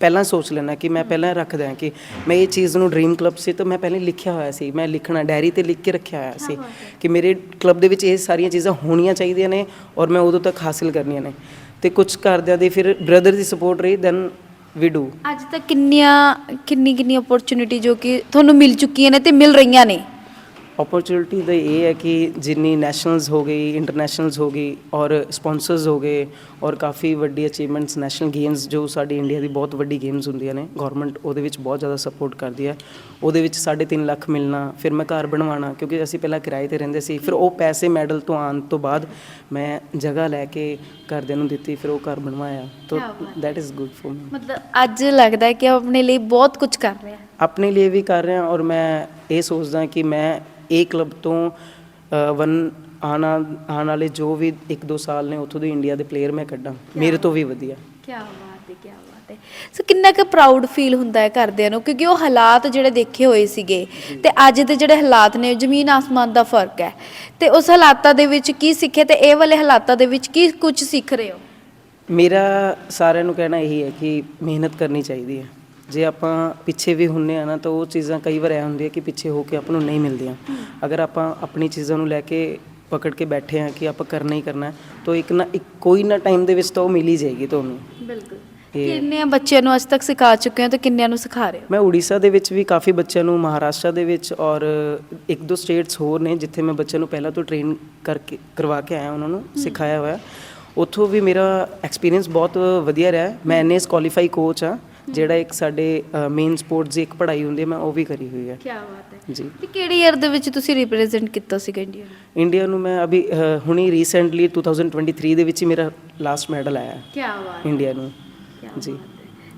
ਪਹਿਲਾਂ ਸੋਚ ਲੈਣਾ ਕਿ ਮੈਂ ਪਹਿਲਾਂ ਰੱਖਦਾ ਦਿਆਂ ਕਿ ਮੈਂ ਇਹ ਚੀਜ਼ ਨੂੰ ਡ੍ਰੀਮ ਕਲੱਬ ਸੀ ਤਾਂ ਮੈਂ ਪਹਿਲਾਂ ਲਿਖਿਆ ਹੋਇਆ ਸੀ। ਮੈਂ ਲਿਖਣਾ ਡਾਇਰੀ ਤੇ ਲਿਖ ਕੇ ਰੱਖਿਆ ਹੋਇਆ ਸੀ ਕਿ ਮੇਰੇ ਕਲੱਬ ਦੇ ਵਿੱਚ ਇਹ ਸਾਰੀਆਂ ਚੀਜ਼ਾਂ ਹੋਣੀਆਂ ਚਾਹੀਦੀਆਂ ਨੇ ਔਰ ਮੈਂ ਉਦੋਂ ਤੱਕ ਹਾਸਿਲ ਕਰਨੀਆਂ ਨੇ। ਤੇ ਕੁਝ ਕਰਦਿਆਂ ਦੇ ਫਿਰ ਬ੍ਰਦਰ ਦੀ ਸਪੋਰਟ ਰਹੀ ਦੈਨ ਵੀ ਡੂ ਅੱਜ ਤੱਕ ਕਿੰਨੀਆਂ ਕਿੰਨੀ ਕਿੰਨੀ ਓਪਰਚ्युनिटी ਜੋ ਕਿ ਤੁਹਾਨੂੰ ਮਿਲ ਚੁੱਕੀਆਂ ਨੇ ਤੇ ਮਿਲ ਰਹੀਆਂ ਨੇ। ਓਪਰਚੁਨਿਟੀ ਦਾ ਇਹ ਹੈ ਕਿ ਜਿੰਨੀ ਨੈਸ਼ਨਲਸ ਹੋ ਗਈ ਇੰਟਰਨੈਸ਼ਨਲਸ ਹੋ ਗਈ ਔਰ ਸਪਾਂਸਰਸ ਹੋ ਗਏ ਔਰ ਕਾਫੀ ਵੱਡੀ ਅਚੀਵਮੈਂਟਸ ਨੈਸ਼ਨਲ ਗੇਮਸ ਜੋ ਸਾਡੀ ਇੰਡੀਆ ਦੀ ਬਹੁਤ ਵੱਡੀ ਗੇਮਸ ਹੁੰਦੀਆਂ ਨੇ ਗਵਰਨਮੈਂਟ ਉਹਦੇ ਵਿੱਚ ਬਹੁਤ ਜ਼ਿਆਦਾ ਸਪੋਰਟ ਕਰਦੀ ਹੈ। ਉਹਦੇ ਵਿੱਚ 3.5 ਲੱਖ ਮਿਲਣਾ ਫਿਰ ਮੈਂ ਘਰ ਬਣਵਾਉਣਾ ਕਿਉਂਕਿ ਅਸੀਂ ਪਹਿਲਾਂ ਕਿਰਾਏ ਤੇ ਰਹਿੰਦੇ ਸੀ ਫਿਰ ਉਹ ਪੈਸੇ ਮੈਡਲ ਤੋਂ ਆਉਣ ਤੋਂ ਬਾਅਦ ਮੈਂ ਜਗ੍ਹਾ ਲੈ ਕੇ ਘਰਦਿਆਂ ਨੂੰ ਦਿੱਤੀ ਫਿਰ ਉਹ ਘਰ ਬਣਵਾਇਆ। ਤਾਂ that is good for me ਮਤਲਬ ਅੱਜ ਲੱਗਦਾ ਹੈ ਕਿ ਉਹ ਆਪਣੇ ਲਈ ਬਹੁਤ ਕੁਝ ਕਰ ਰਿਹਾ ਆਪਣੇ ਲਈ ਵੀ ਕਰ ਰਿਹਾ ਔਰ ਮੈਂ ਇਹ ਸੋਚਦਾ ਕਿ ਮੈਂ ਇਹ ਕਲੱਬ ਤੋਂ ਵਨ ਆਉਣ ਵਾਲੇ ਜੋ ਵੀ 1-2 ਸਾਲ ਨੇ ਉੱਥੋਂ ਦੇ ਇੰਡੀਆ ਦੇ ਪਲੇਅਰ ਮੈਂ ਕੱਢਾਂ। ਮੇਰੇ ਤੋਂ ਵੀ ਵਧੀਆ। ਕੀ ਬਾਤ ਹੈ ਕੀ ਬਾਤ ਹੈ ਸੋ ਕਿੰਨਾ ਕੁ ਪ੍ਰਾਊਡ ਫੀਲ ਹੁੰਦਾ ਹੈ ਘਰਦਿਆਂ ਨੂੰ? ਕਿਉਂਕਿ ਉਹ ਹਾਲਾਤ ਜਿਹੜੇ ਦੇਖੇ ਹੋਏ ਸੀਗੇ ਤੇ ਅੱਜ ਦੇ ਜਿਹੜੇ ਹਾਲਾਤ ਨੇ ਜ਼ਮੀਨ ਆਸਮਾਨ ਦਾ ਫ਼ਰਕ ਹੈ। ਤੇ ਉਸ ਹਾਲਾਤਾਂ ਦੇ ਵਿੱਚ ਕੀ ਸਿੱਖੇ ਤੇ ਇਹ ਵਾਲੇ ਹਾਲਾਤਾਂ ਦੇ ਵਿੱਚ ਕੀ ਕੁਝ ਸਿੱਖ ਰਹੇ ਹੋ? ਮੇਰਾ ਸਾਰਿਆਂ ਨੂੰ ਕਹਿਣਾ ਇਹੀ ਹੈ ਕਿ ਮਿਹਨਤ ਕਰਨੀ ਚਾਹੀਦੀ ਹੈ। ਜੇ ਆਪਾਂ ਪਿੱਛੇ ਵੀ ਹੁੰਨੇ ਆ ਨਾ ਤਾਂ ਉਹ ਚੀਜ਼ਾਂ ਕਈ ਵਾਰ ਐ ਹੁੰਦੀਆਂ ਕਿ ਪਿੱਛੇ ਹੋ ਕੇ ਆਪਾਂ ਨੂੰ ਨਹੀਂ ਮਿਲਦੀਆਂ। ਅਗਰ ਆਪਾਂ ਆਪਣੀ ਚੀਜ਼ਾਂ ਨੂੰ ਲੈ ਕੇ ਪਕੜ ਕੇ ਬੈਠੇ ਆ ਕਿ ਆਪਾਂ ਕਰਨਾ ਹੀ ਕਰਨਾ ਤਾਂ ਇੱਕ ਨਾ ਇੱਕ ਕੋਈ ਨਾ ਟਾਈਮ ਦੇ ਵਿੱਚ ਤਾਂ ਉਹ ਮਿਲ ਹੀ ਜਾਏਗੀ ਤੁਹਾਨੂੰ। ਬਿਲਕੁਲ। ਕਿੰਨੇ ਬੱਚਿਆਂ ਨੂੰ ਅੱਜ ਤੱਕ ਸਿਖਾ ਚੁੱਕੇ ਹੋ ਤੇ ਕਿੰਨਿਆਂ ਨੂੰ ਸਿਖਾ ਰਹੇ ਹੋ? ਮੈਂ ਉੜੀਸਾ ਦੇ ਵਿੱਚ ਵੀ ਕਾਫੀ ਬੱਚਿਆਂ ਨੂੰ ਮਹਾਰਾਸ਼ਟਰ ਦੇ ਵਿੱਚ ਔਰ ਇੱਕ ਦੋ ਸਟੇਟਸ ਹੋਰ ਨੇ ਜਿੱਥੇ ਮੈਂ ਬੱਚਿਆਂ ਨੂੰ ਪਹਿਲਾਂ ਤੋਂ ਟ੍ਰੇਨ ਕਰਕੇ ਕਰਵਾ ਕੇ ਆਇਆ ਉਹਨਾਂ ਨੂੰ ਸਿਖਾਇਆ ਹੋਇਆ। ਉੱਥੋਂ ਵੀ ਮੇਰਾ ਐਕਸਪੀਰੀਅੰਸ ਬਹੁਤ ਵਧੀਆ ਰਿਹਾ। ਮੈਂ ਐਨਐਸ ਕੁਆਲੀਫਾਈ ਕੋਚ ਆ ਜਿਹੜਾ ਇੱਕ ਸਾਡੇ ਮੇਨ ਸਪੋਰਟਸ ਦੀ ਇੱਕ ਪੜ੍ਹਾਈ ਹੁੰਦੀ ਹੈ ਮੈਂ ਉਹ ਵੀ ਕਰੀ ਹੋਈ ਹੈ। ਕੀ ਬਾਤ ਹੈ। ਜੀ। ਤੇ ਕਿਹੜੀ ਈਅਰ ਦੇ ਵਿੱਚ ਤੁਸੀਂ ਰਿਪਰੈਜ਼ੈਂਟ ਕੀਤਾ ਸੀਗਾ ਇੰਡੀਆ ਨੂੰ? ਇੰਡੀਆ ਨੂੰ ਮੈਂ ਅਭੀ ਹੁਣੀ ਰੀਸੈਂਟਲੀ 2023 ਦੇ ਵਿੱਚ ਹੀ ਮੇਰਾ ਲਾਸਟ ਮੈਡਲ ਆਇਆ। ਕੀ ਬਾਤ ਇੰਡੀਆ ਨੂੰ। ਜੀ।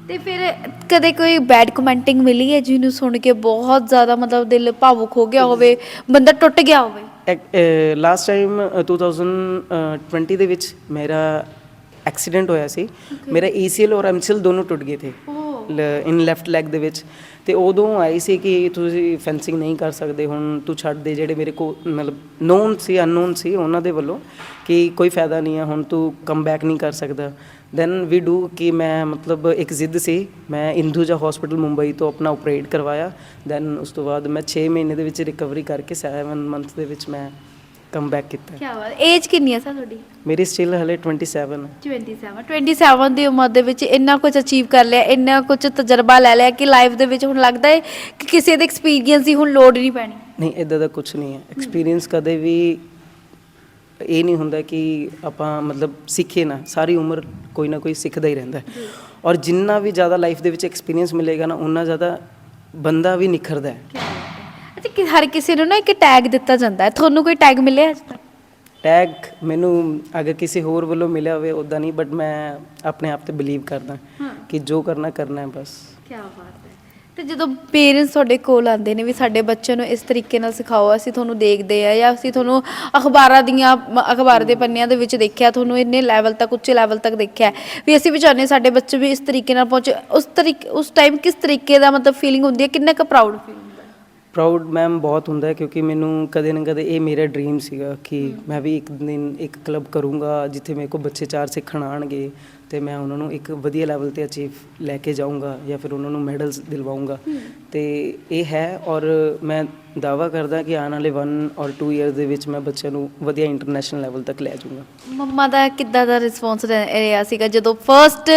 ਤੇ ਫਿਰ ਕਦੇ ਕੋਈ ਬੈਡ ਕਮੈਂਟਿੰਗ ਮਿਲੀ ਹੈ ਜਿਹਨੂੰ ਸੁਣ ਕੇ ਬਹੁਤ ਜ਼ਿਆਦਾ ਮਤਲਬ ਦਿਲ ਭਾਵੁਕ ਹੋ ਗਿਆ ਹੋਵੇ ਬੰਦਾ ਟੁੱਟ ਗਿਆ ਹੋਵੇ? ਲਾਸਟ ਟਾਈਮ 2020 ਦੇ ਵਿੱਚ ਮੇਰਾ ਐਕਸੀਡੈਂਟ ਹੋਇਆ ਸੀ। ਮੇਰਾ ਈਸੀਐਲ ਔਰ ਐਮਸੀਐਲ ਦੋਨੋਂ ਟੁੱਟ ਗਏ ਥੇ ਇਨ ਲੈਫਟ ਲੈਗ ਦੇ ਵਿੱਚ। ਤੇ ਉਦੋਂ ਆਈ ਸੀ ਕਿ ਤੁਸੀਂ ਫੈਂਸਿੰਗ ਨਹੀਂ ਕਰ ਸਕਦੇ ਹੁਣ ਤੂੰ ਛੱਡ ਦੇ। ਜਿਹੜੇ ਮੇਰੇ ਕੋ ਮਤਲਬ ਨੋਨ ਸੀ ਅਨਨੋਨ ਸੀ ਉਹਨਾਂ ਦੇ ਵੱਲੋਂ ਕਿ ਕੋਈ ਫਾਇਦਾ ਨਹੀਂ ਹੈ ਹੁਣ ਤੂੰ ਕਮ ਬੈਕ ਨਹੀਂ ਕਰ ਸਕਦਾ। ਦੈਨ ਵੀ ਡੂ ਕਿ ਮੈਂ ਮਤਲਬ ਇੱਕ ਜ਼ਿੱਦ ਸੀ ਮੈਂ ਇੰਦੂਜਾ ਹਸਪੀਟਲ ਮੁੰਬਈ ਤੋਂ ਆਪਣਾ ਆਪਰੇਟ ਕਰਵਾਇਆ। ਦੈਨ ਉਸ ਤੋਂ ਬਾਅਦ ਮੈਂ 6 ਮਹੀਨੇ ਦੇ ਵਿੱਚ ਰਿਕਵਰੀ ਕਰਕੇ 7 ਮੰਥ ਦੇ ਵਿੱਚ ਮੈਂ ਕਮ ਬੈਕ ਕੀਤਾ ਕੀ ਬਾਤ ਏਜ ਕਿੰਨੀ ਹੈ ਸਰ ਤੁਹਾਡੀ? ਮੇਰੀ ਸਟਿਲ ਹਲੇ 27 ਹੈ। 27 27 ਦੀ ਉਮਰ ਦੇ ਵਿੱਚ ਇੰਨਾ ਕੁਝ ਅਚੀਵ ਕਰ ਲਿਆ ਇੰਨਾ ਕੁਝ ਤਜਰਬਾ ਲੈ ਲਿਆ ਕਿ ਲਾਈਫ ਦੇ ਵਿੱਚ ਹੁਣ ਲੱਗਦਾ ਹੈ ਕਿ ਕਿਸੇ ਦੇ ਐਕਸਪੀਰੀਅੰਸ ਦੀ ਹੁਣ ਲੋੜ ਨਹੀਂ ਪੈਣੀ। ਨਹੀਂ ਇਦਾਂ ਦਾ ਕੁਝ ਨਹੀਂ ਹੈ। ਐਕਸਪੀਰੀਅੰਸ ਕਦੇ ਵੀ ਇਹ ਨਹੀਂ ਹੁੰਦਾ ਕਿ ਆਪਾਂ ਮਤਲਬ ਸਿੱਖੇ ਨਾ। ਸਾਰੀ ਉਮਰ ਕੋਈ ਨਾ ਕੋਈ ਸਿੱਖਦਾ ਹੀ ਰਹਿੰਦਾ ਔਰ ਜਿੰਨਾ ਵੀ ਜ਼ਿਆਦਾ ਲਾਈਫ ਦੇ ਵਿੱਚ ਐਕਸਪੀਰੀਅੰਸ ਮਿਲੇਗਾ ਨਾ ਉਨਾ ਜ਼ਿਆਦਾ ਬੰਦਾ ਵੀ ਨਿਖਰਦਾ ਹੈ। ਅੱਛਾ ਕਿ ਹਰ ਕਿਸੇ ਨੂੰ ਨਾ ਇੱਕ ਟੈਗ ਦਿੱਤਾ ਜਾਂਦਾ ਹੈ। ਤੁਹਾਨੂੰ ਕੋਈ ਟੈਗ ਮਿਲਿਆ ਅੱਜ ਤੱਕ? ਟੈਗ ਮੈਨੂੰ ਅਗਰ ਕਿਸੇ ਹੋਰ ਵੱਲੋਂ ਮਿਲਿਆ ਹੋਵੇ ਉਦਾਂ ਨਹੀਂ ਬਟ ਮੈਂ ਆਪਣੇ ਆਪ ਤੇ ਬਿਲੀਵ ਕਰਦਾ ਕਿ ਜੋ ਕਰਨਾ ਕਰਨਾ ਹੈ ਬਸ। ਕੀ ਬਾਤ ਹੈ। ਤੇ ਜਦੋਂ ਪੇਰੈਂਟਸ ਤੁਹਾਡੇ ਕੋਲ ਆਉਂਦੇ ਨੇ ਵੀ ਸਾਡੇ ਬੱਚੇ ਨੂੰ ਇਸ ਤਰੀਕੇ ਨਾਲ ਸਿਖਾਓ ਅਸੀਂ ਤੁਹਾਨੂੰ ਦੇਖਦੇ ਆ ਜਾਂ ਅਸੀਂ ਤੁਹਾਨੂੰ ਅਖਬਾਰਾਂ ਦੀਆਂ ਮ- ਅਖਬਾਰ ਦੇ ਪੰਨਿਆਂ ਦੇ ਵਿੱਚ ਦੇਖਿਆ ਤੁਹਾਨੂੰ ਇੰਨੇ ਲੈਵਲ ਤੱਕ ਉੱਚੇ ਲੈਵਲ ਤੱਕ ਦੇਖਿਆ ਹੈ, ਵੀ ਅਸੀਂ ਵੀ ਚਾਹੁੰਦੇ ਹਾਂ ਸਾਡੇ ਬੱਚੇ ਵੀ ਇਸ ਤਰੀਕੇ ਨਾਲ ਪਹੁੰਚੇ। ਉਸ ਤਰੀਕੇ ਉਸ ਟਾਈਮ ਕਿਸ ਤਰੀਕੇ ਦਾ ਮਤਲਬ ਫੀਲਿੰਗ ਹੁੰਦੀ ਹੈ? ਕਿੰਨਾ ਕੁ ਪ੍ਰਾਊਡ ਫੀਲ ਪ੍ਰਾਊਡ ਮੈਮ ਬਹੁਤ ਹੁੰਦਾ ਹੈ ਕਿਉਂਕਿ ਮੈਨੂੰ ਕਦੇ ਨਾ ਕਦੇ ਇਹ ਮੇਰਾ ਡ੍ਰੀਮ ਸੀਗਾ ਕਿ ਮੈਂ ਵੀ ਇੱਕ ਦਿਨ ਇੱਕ ਕਲੱਬ ਕਰੂੰਗਾ ਜਿੱਥੇ ਮੇਰੇ ਕੋਲ ਬੱਚੇ ਚਾਰ ਸਿੱਖਣ ਆਣਗੇ ਤੇ ਮੈਂ ਉਹਨਾਂ ਨੂੰ ਇੱਕ ਵਧੀਆ ਲੈਵਲ ਤੇ ਅਚੀਵ ਲੈ ਕੇ ਜਾਊਂਗਾ ਜਾਂ ਫਿਰ ਉਹਨਾਂ ਨੂੰ ਮੈਡਲਸ ਦਿਲਵਾਊਂਗਾ। ਤੇ ਇਹ ਹੈ ਔਰ ਮੈਂ ਦਾਵਾ ਕਰਦਾ ਕਿ ਆਉਣ ਵਾਲੇ 1 ਔਰ 2 ਇਅਰਸ ਦੇ ਵਿੱਚ ਮੈਂ ਬੱਚਿਆਂ ਨੂੰ ਵਧੀਆ ਇੰਟਰਨੈਸ਼ਨਲ ਲੈਵਲ ਤੱਕ ਲੈ ਜਾਊਂਗਾ। ਮੰਮਾ ਦਾ ਕਿੱਦਾਂ ਦਾ ਰਿਸਪੌਂਸ ਰਿਹਾ ਸੀਗਾ ਜਦੋਂ ਫਰਸਟ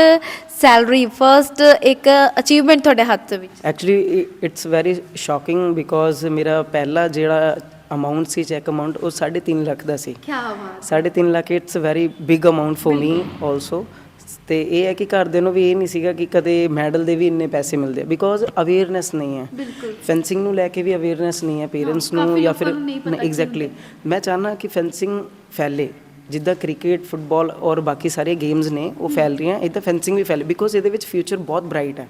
ਸੈਲਰੀ ਫਰਸਟ ਇੱਕ ਅਚੀਵਮੈਂਟ ਤੁਹਾਡੇ ਹੱਥ ਵਿੱਚ? Actually it's very shocking because ਮੇਰਾ ਪਹਿਲਾ ਜਿਹੜਾ ਅਮਾਉਂਟ ਸੀ ਚੈੱਕ ਅਮਾਉਂਟ ਉਹ 3.5 ਲੱਖ ਦਾ ਸੀ। ਕੀ ਬਾਤ ਸਾਢੇ ਤਿੰਨ lakh it's very big amount for me also ਤੇ ਇਹ ਹੈ ਕਿ ਘਰਦਿਆਂ ਨੂੰ ਵੀ ਇਹ ਨਹੀਂ ਸੀਗਾ ਕਿ ਕਦੇ ਮੈਡਲ ਦੇ ਵੀ ਇੰਨੇ ਪੈਸੇ ਮਿਲਦੇ ਬਿਕੋਜ਼ ਅਵੇਅਰਨੈਸ ਨਹੀਂ ਹੈ। ਫੈਂਸਿੰਗ ਨੂੰ ਲੈ ਕੇ ਵੀ ਅਵੇਅਰਨੈਸ ਨਹੀਂ ਹੈ ਪੇਰੈਂਟਸ ਨੂੰ ਜਾਂ ਫਿਰ ਐਗਜ਼ੈਕਟਲੀ ਮੈਂ ਚਾਹਨਾ ਕਿ ਫੈਂਸਿੰਗ ਫੈਲੇ। ਜਿੱਦਾਂ ਕ੍ਰਿਕਟ ਫੁੱਟਬਾਲ ਔਰ ਬਾਕੀ ਸਾਰੇ ਗੇਮਸ ਨੇ ਉਹ ਫੈਲ ਰਹੀਆਂ। ਇਦਾਂ ਫੈਂਸਿੰਗ ਵੀ ਫੈਲੇ। ਬਿਕੋਜ਼ ਇਹਦੇ ਵਿੱਚ ਫਿਊਚਰ ਬਹੁਤ ਬ੍ਰਾਈਟ ਹੈ।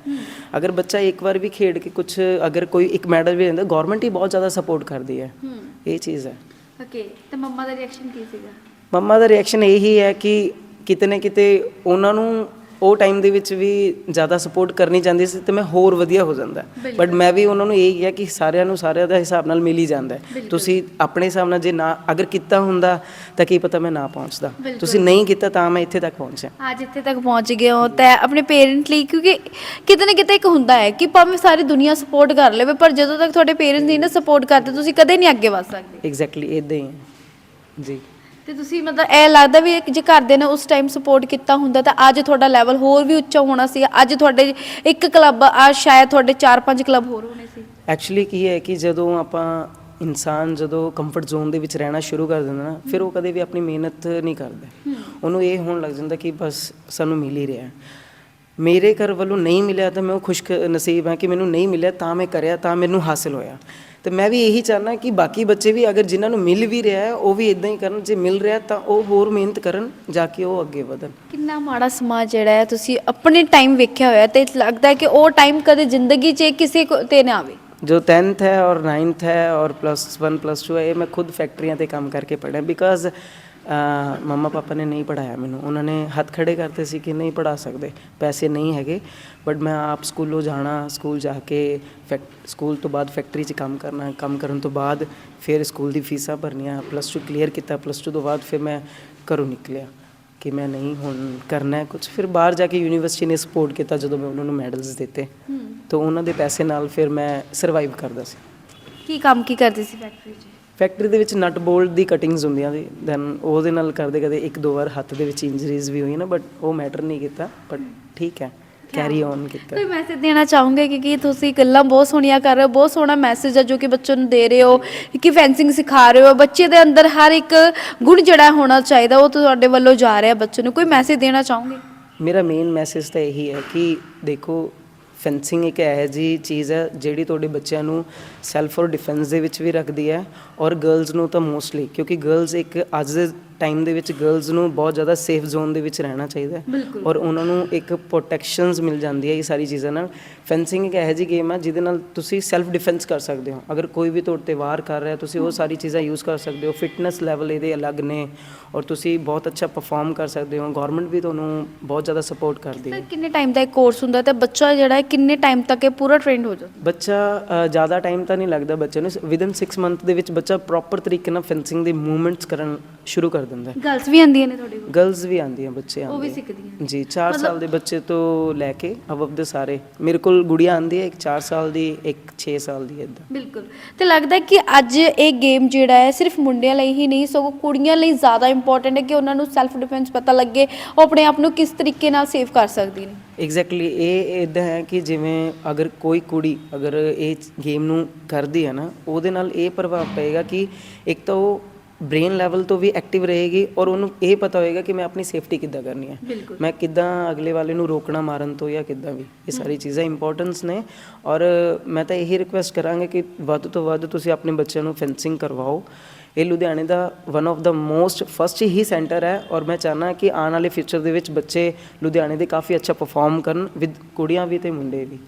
ਅਗਰ ਬੱਚਾ ਇੱਕ ਵਾਰ ਵੀ ਖੇਡ ਕੇ ਕੁਝ ਅਗਰ ਕੋਈ ਇੱਕ ਮੈਡਲ ਵੀ ਲੈਂਦਾ ਗਵਰਨਮੈਂਟ ਹੀ ਬਹੁਤ ਜ਼ਿਆਦਾ ਸਪੋਰਟ ਕਰਦੀ ਹੈ। ਹੂੰ। ਇਹ ਚੀਜ਼ ਹੈ। ਓਕੇ ਤੇ ਮੰਮਾ ਦਾ ਰਿਐਕਸ਼ਨ ਕੀ ਸੀਗਾ? ਮੰਮਾ ਦਾ ਰਿਐਕਸ਼ਨ ਇਹੀ ਹੈ ਕਿ ਕਿਤੇ ਨਾ ਕਿਤੇ ਉਹਨਾਂ ਨੂੰ ਉਹ ਟਾਈਮ ਦੇ ਵਿੱਚ ਵੀ ਜ਼ਿਆਦਾ ਸਪੋਰਟ ਕਰਨੀ ਚਾਹੁੰਦੀ ਸੀ ਤੇ ਮੈਂ ਹੋਰ ਵਧੀਆ ਹੋ ਜਾਂਦਾ। ਬਟ ਮੈਂ ਵੀ ਉਹਨਾਂ ਨੂੰ ਇਹ ਕਿਹਾ ਕਿ ਸਾਰਿਆਂ ਨੂੰ ਸਾਰਿਆਂ ਦਾ ਹਿਸਾਬ ਨਾਲ ਮਿਲ ਹੀ ਜਾਂਦਾ। ਤੁਸੀਂ ਆਪਣੇ ਹਿਸਾਬ ਨਾਲ ਜੇ ਨਾ ਅਗਰ ਕੀਤਾ ਹੁੰਦਾ ਤਾਂ ਕੀ ਪਤਾ ਮੈਂ ਨਾ ਪਹੁੰਚਦਾ। ਤੁਸੀਂ ਨਹੀਂ ਕੀਤਾ ਤਾਂ ਮੈਂ ਇੱਥੇ ਤੱਕ ਪਹੁੰਚਿਆ। ਅੱਜ ਇੱਥੇ ਤੱਕ ਪਹੁੰਚ ਗਏ ਹੋ ਤੇ ਆਪਣੇ ਪੇਰੈਂਟ ਲਈ ਕਿਉਂਕਿ ਕਿਤੇ ਨਾ ਕਿਤੇ ਇੱਕ ਹੁੰਦਾ ਹੈ ਕਿ ਭਾਵੇਂ ਸਾਰੀ ਦੁਨੀਆ ਸਪੋਰਟ ਕਰ ਲਵੇ ਪਰ ਜਦੋਂ ਤੱਕ ਤੁਹਾਡੇ ਪੇਰੈਂਟਸ ਨਹੀਂ ਨਾ ਸਪੋਰਟ ਕਰਦੇ ਤੁਸੀਂ ਕਦੇ ਨਹੀਂ ਅੱਗੇ ਵਧ ਸਕਦੇ। ਐਗਜ਼ੈਕਟਲੀ ਇਦਾਂ ਹੈ। ਜੀ। ਤੇ ਤੁਸੀਂ ਮਤਲਬ ਇਹ ਲੱਗਦਾ ਵੀ ਜੇ ਘਰਦੇ ਨੇ ਉਸ ਟਾਈਮ ਸਪੋਰਟ ਕੀਤਾ ਹੁੰਦਾ ਤਾਂ ਅੱਜ ਤੁਹਾਡਾ ਲੈਵਲ ਹੋਰ ਵੀ ਉੱਚਾ ਹੋਣਾ ਸੀ ਅੱਜ ਤੁਹਾਡੇ ਇੱਕ ਕਲੱਬ ਆ ਸ਼ਾਇਦ ਤੁਹਾਡੇ 4-5 ਕਲੱਬ ਹੋਰ ਹੋਣੇ ਸੀ। ਐਕਚੁਅਲੀ ਕੀ ਹੈ ਕਿ ਜਦੋਂ ਆਪਾਂ ਇਨਸਾਨ ਜਦੋਂ ਕੰਫਰਟ ਜ਼ੋਨ ਦੇ ਵਿੱਚ ਰਹਿਣਾ ਸ਼ੁਰੂ ਕਰ ਦਿੰਦਾ ਨਾ ਫਿਰ ਉਹ ਕਦੇ ਵੀ ਆਪਣੀ ਮਿਹਨਤ ਨਹੀਂ ਕਰਦਾ। ਉਹਨੂੰ ਇਹ ਹੋਣ ਲੱਗ ਜਾਂਦਾ ਕਿ ਬਸ ਸਾਨੂੰ ਮਿਲ ਹੀ ਰਿਹਾ। ਮੇਰੇ ਘਰ ਵੱਲੋਂ ਨਹੀਂ ਮਿਲਿਆ ਤਾਂ ਮੈਂ ਉਹ ਖੁਸ਼ ਨਸੀਬ ਹਾਂ ਕਿ ਮੈਨੂੰ ਨਹੀਂ ਮਿਲਿਆ ਤਾਂ ਮੈਂ ਕਰਿਆ ਤਾਂ ਮੈਨੂੰ ਹਾਸਿਲ ਹੋਇਆ। ਤੇ ਮੈਂ ਵੀ ਇਹੀ ਚਾਹਨਾ ਕਿ ਬਾਕੀ ਬੱਚੇ ਵੀ ਅਗਰ ਜਿਨ੍ਹਾਂ ਨੂੰ ਮਿਲ ਵੀ ਰਿਹਾ ਹੈ ਉਹ ਵੀ ਇਦਾਂ ਹੀ ਕਰਨ ਜੇ ਮਿਲ ਰਿਹਾ ਤਾਂ ਉਹ ਹੋਰ ਮਿਹਨਤ ਕਰਨ ਜਾ ਕੇ ਉਹ ਅੱਗੇ ਵਧਣ। ਕਿੰਨਾ ਮਾੜਾ ਸਮਾਜ ਜਿਹੜਾ ਹੈ ਤੁਸੀਂ ਆਪਣੇ ਟਾਈਮ ਵੇਖਿਆ ਹੋਇਆ ਤੇ ਲੱਗਦਾ ਹੈ ਕਿ ਉਹ ਟਾਈਮ ਕਦੇ ਜ਼ਿੰਦਗੀ 'ਚ ਕਿਸੇ ਕੋ- ਤੇ ਨਾ ਆਵੇ। ਜੋ 10th ਹੈ ਔਰ 9th ਹੈ ਔਰ 1 2 ਹੈ ਮੈਂ ਖੁਦ ਫੈਕਟਰੀਆਂ ਤੇ ਕੰਮ ਕਰਕੇ ਪੜਿਆ ਬਿਕਾਜ਼ ਮੰਮਾ ਪਾਪਾ ਨੇ ਨਹੀਂ ਪੜਾਇਆ ਮੈਨੂੰ। ਉਹਨਾਂ ਨੇ ਹੱਥ ਖੜੇ ਕਰਤੇ ਸੀ ਕਿ ਨਹੀਂ ਪੜਾ ਸਕਦੇ ਪੈਸੇ ਨਹੀਂ ਹੈਗੇ। ਬਟ ਮੈਂ ਆਪ ਸਕੂਲੋਂ ਜਾਣਾ ਸਕੂਲ ਜਾ ਕੇ ਸਕੂਲ ਤੋਂ ਬਾਅਦ ਫੈਕਟਰੀ 'ਚ ਕੰਮ ਕਰਨਾ ਕੰਮ ਕਰਨ ਤੋਂ ਬਾਅਦ ਫਿਰ ਸਕੂਲ ਦੀ ਫੀਸਾਂ ਭਰਨੀਆਂ ਪਲੱਸ 2 ਕਲੀਅਰ ਕੀਤਾ ਪਲੱਸ 2 ਤੋਂ ਬਾਅਦ ਫਿਰ ਮੈਂ ਘਰੋਂ ਨਿਕਲਿਆ ਕਿ ਮੈਂ ਨਹੀਂ ਹੁਣ ਕਰਨਾ ਹੈ ਕੁਝ ਫਿਰ ਬਾਹਰ ਜਾ ਕੇ ਯੂਨੀਵਰਸਿਟੀ ਨੇ ਸਪੋਰਟ ਕੀਤਾ ਜਦੋਂ ਮੈਂ ਉਹਨਾਂ ਨੂੰ ਮੈਡਲਸ ਦਿੱਤੇ। ਤਾਂ ਉਹਨਾਂ ਦੇ ਪੈਸੇ ਨਾਲ ਫਿਰ ਮੈਂ ਸਰਵਾਈਵ ਕਰਦਾ ਸੀ। ਕੀ ਕੰਮ ਕੀ ਕਰਦੇ ਸੀ ਫੈਕਟਰੀ 'ਚ? ਫੈਕਟਰੀ ਦੇ ਵਿੱਚ ਨਟ ਬੋਲਟ ਦੀ ਕਟਿੰਗਸ ਹੁੰਦੀਆਂ ਸੀ। ਦੈਨ ਉਹਦੇ ਨਾਲ ਕਰਦੇ ਕਦੇ ਇੱਕ ਦੋ ਵਾਰ ਹੱਥ ਦੇ ਵਿੱਚ ਇੰਜਰੀਜ਼ ਵੀ ਹੋਈਆਂ ਨਾ ਬਟ ਉਹ ਮੈਟਰ ਨਹੀਂ ਕੀਤਾ ਬਟ ਠੀਕ ਹੈ ਕੈਰੀ ਔਨ ਕੀਤਾ। ਕੋਈ ਮੈਸੇਜ ਦੇਣਾ ਚਾਹੋਗੇ ਕਿ ਕੀ ਤੁਸੀਂ ਗੱਲਾਂ ਬਹੁਤ ਸੋਹਣੀਆਂ ਕਰ ਰਹੇ ਹੋ ਬਹੁਤ ਸੋਹਣਾ ਮੈਸੇਜ ਹੈ ਜੋ ਕਿ ਬੱਚੇ ਨੂੰ ਦੇ ਰਹੇ ਹੋ ਕਿ ਫੈਂਸਿੰਗ ਸਿਖਾ ਰਹੇ ਹੋ। ਬੱਚੇ ਦੇ ਅੰਦਰ ਹਰ ਇੱਕ ਗੁਣ ਜਿਹੜਾ ਹੋਣਾ ਚਾਹੀਦਾ ਉਹ ਤੁਹਾਡੇ ਵੱਲੋਂ ਜਾ ਰਿਹਾ ਬੱਚੇ ਨੂੰ। ਕੋਈ ਮੈਸੇਜ ਦੇਣਾ ਚਾਹੋਗੇ? ਮੇਰਾ ਮੇਨ ਮੈਸੇਜ ਤਾਂ ਇਹੀ ਹੈ ਕਿ ਦੇਖੋ ਫੈਂਸਿੰਗ ਇੱਕ ਇਹੋ ਜਿਹੀ ਚੀਜ਼ ਹੈ ਜਿਹੜੀ ਤੁਹਾਡੇ ਬੱਚਿਆਂ ਨੂੰ ਸੈਲਫ ਔਰ ਡਿਫੈਂਸ ਦੇ ਵਿੱਚ ਵੀ ਰੱਖਦੀ ਹੈ ਔਰ ਗਰਲਸ ਨੂੰ ਤਾਂ ਮੋਸਟਲੀ ਕਿਉਂਕਿ ਗਰਲਸ ਇੱਕ ਅੱਜ ਦੇ ਟਾਈਮ ਦੇ ਵਿੱਚ ਗਰਲਸ ਨੂੰ ਬਹੁਤ ਜ਼ਿਆਦਾ ਸੇਫ ਜ਼ੋਨ ਦੇ ਵਿੱਚ ਰਹਿਣਾ ਚਾਹੀਦਾ ਹੈ। ਔਰ ਉਹਨਾਂ ਨੂੰ ਇੱਕ ਪ੍ਰੋਟੈਕਸ਼ਨਸ ਮਿਲ ਜਾਂਦੀ ਹੈ ਇਹ ਸਾਰੀ ਚੀਜ਼ਾਂ ਨਾਲ। ਫੈਂਸਿੰਗ ਇੱਕ ਇਹੋ ਜਿਹੀ ਗੇਮ ਹੈ ਜਿਹਦੇ ਨਾਲ ਤੁਸੀਂ ਸੈਲਫ ਡਿਫੈਂਸ ਕਰ ਸਕਦੇ ਹੋ। ਅਗਰ ਕੋਈ ਵੀ ਤੁਹਾਡੇ ਤੇ ਵਾਰ ਕਰ ਰਿਹਾ ਤੁਸੀਂ ਉਹ ਸਾਰੀ ਚੀਜ਼ਾਂ ਯੂਜ਼ ਕਰ ਸਕਦੇ ਹੋ। ਫਿਟਨੈਸ ਲੈਵਲ ਇਹਦੇ ਅਲੱਗ ਨੇ ਔਰ ਤੁਸੀਂ ਬਹੁਤ ਅੱਛਾ ਪਰਫਾਰਮ ਕਰ ਸਕਦੇ ਹੋ। ਗਵਰਨਮੈਂਟ ਵੀ ਤੁਹਾਨੂੰ ਬਹੁਤ ਜ਼ਿਆਦਾ ਸਪੋਰਟ ਕਰਦੀ ਹੈ। ਕਿੰਨੇ ਟਾਈਮ ਦਾ ਇਹ ਕੋਰਸ ਹੁੰਦਾ ਤੇ ਬੱਚਾ ਜਿਹੜਾ ਹੈ ਕਿੰਨੇ ਟਾਈਮ ਤੱਕ ਇਹ ਪੂਰਾ ਟ੍ਰੇਨਡ ਹੋ ਜਾਂਦਾ? ਬੱਚਾ ਜ਼ਿਆਦਾ ਟਾਈਮ ਤਾਂ ਨਹੀਂ ਲੱਗਦਾ ਬੱਚੇ ਨੂੰ। ਵਿਦਨ 6 ਮੰਥ ਦੇ ਵਿੱਚ ਬੱਚਾ ਪ੍ਰੋਪਰ ਤਰੀਕੇ ਨਾਲ ਫੈਂਸਿੰਗ ਦੇ ਮੂਵਮੈਂਟਸ ਕਰਨ ਸ਼ੁਰੂ ਕਰ ਦਿੰਦਾ ਹੈ। ਗਰਲਸ ਵੀ ਆਉਂਦੀਆਂ ਨੇ ਤੁਹਾਡੇ ਕੋਲ? ਗਰਲਸ ਵੀ ਆਉਂਦੀਆਂ ਬੱਚੇ ਉਹ ਵੀ ਆਉਂਦੇ ਸਿੱਖਦੀਆਂ ਜੀ 4 ਸਾਲ ਦੇ ਬੱਚੇ ਤੋਂ ਲੈ ਕੇ ਅਬਵ ਦੇ ਸਾਰੇ। ਮੇਰੇ ਕੋਲ ਗੁੜੀਆ ਹੈ ਇੱਕ 4 ਸਾਲ ਦੀ ਇੱਕ 6 ਸਾਲ ਦੀ ਇਦਾਂ ਬਿਲਕੁਲ। ਤੇ ਲੱਗਦਾ ਹੈ ਕਿ ਅੱਜ ਇਹ ਗੇਮ ਜਿਹੜਾ ਹੈ ਸਿਰਫ ਮੁੰਡਿਆਂ ਲਈ ਹੀ ਨਹੀਂ ਸਗੋਂ ਕੁੜੀਆਂ ਲਈ ਜ਼ਿਆਦਾ ਇੰਪੋਰਟੈਂਟ ਹੈ ਕਿ ਉਹਨਾਂ ਨੂੰ ਸੈਲਫ ਡਿਫੈਂਸ ਪਤਾ ਲੱਗੇ ਉਹ ਆਪਣੇ ਆਪ ਨੂੰ ਕਿਸ ਤਰੀਕੇ ਨਾਲ ਸੇਵ ਕਰ ਸਕਦੀ ਨੇ। ਐਗਜ਼ੈਕਟਲੀ ਇਹ ਇਦਾਂ ਹੈ ਕਿ ਜਿਵੇਂ ਅਗਰ ਕੋਈ ਕੁੜੀ ਅਗਰ ਇਹ ਗੇਮ ਨੂੰ ਕਰਦੀ ਹੈ ਨਾ ਉਹਦੇ ਨਾਲ ਇਹ ਪ੍ਰਭਾਵ ਪਏਗਾ ਕਿ ਇੱਕ ਤਾਂ ਉਹ ਬ੍ਰੇਨ ਲੈਵਲ ਤੋਂ ਵੀ ਐਕਟਿਵ ਰਹੇਗੀ ਔਰ ਉਹਨੂੰ ਇਹ ਪਤਾ ਹੋਏਗਾ ਕਿ ਮੈਂ ਆਪਣੀ ਸੇਫਟੀ ਕਿੱਦਾਂ ਕਰਨੀ ਹੈ। ਮੈਂ ਕਿੱਦਾਂ ਅਗਲੇ ਵਾਲੇ ਨੂੰ ਰੋਕਣਾ ਮਾਰਨ ਤੋਂ ਜਾਂ ਕਿੱਦਾਂ ਵੀ ਇਹ ਸਾਰੀ ਚੀਜ਼ਾਂ ਇੰਪੋਰਟੈਂਸ ਨੇ ਔਰ ਮੈਂ ਤਾਂ ਇਹੀ ਰਿਕੁਐਸਟ ਕਰਾਂਗਾ ਕਿ ਵੱਧ ਤੋਂ ਵੱਧ ਤੁਸੀਂ ਆਪਣੇ ਬੱਚਿਆਂ ਨੂੰ ਫੈਂਸਿੰਗ ਕਰਵਾਓ। ਇਹ ਲੁਧਿਆਣੇ ਦਾ one of the most first ਹੀ ਸੈਂਟਰ ਹੈ ਔਰ ਮੈਂ ਚਾਹਨਾ ਕਿ ਆਉਣ ਵਾਲੇ ਫਿਊਚਰ ਦੇ ਵਿੱਚ ਬੱਚੇ ਲੁਧਿਆਣੇ ਦੇ ਕਾਫੀ ਅੱਛਾ ਪਰਫਾਰਮ ਕਰਨ ਵਿਦ ਕੁੜੀਆਂ ਵੀ ਤੇ ਮੁੰਡੇ ਵੀ।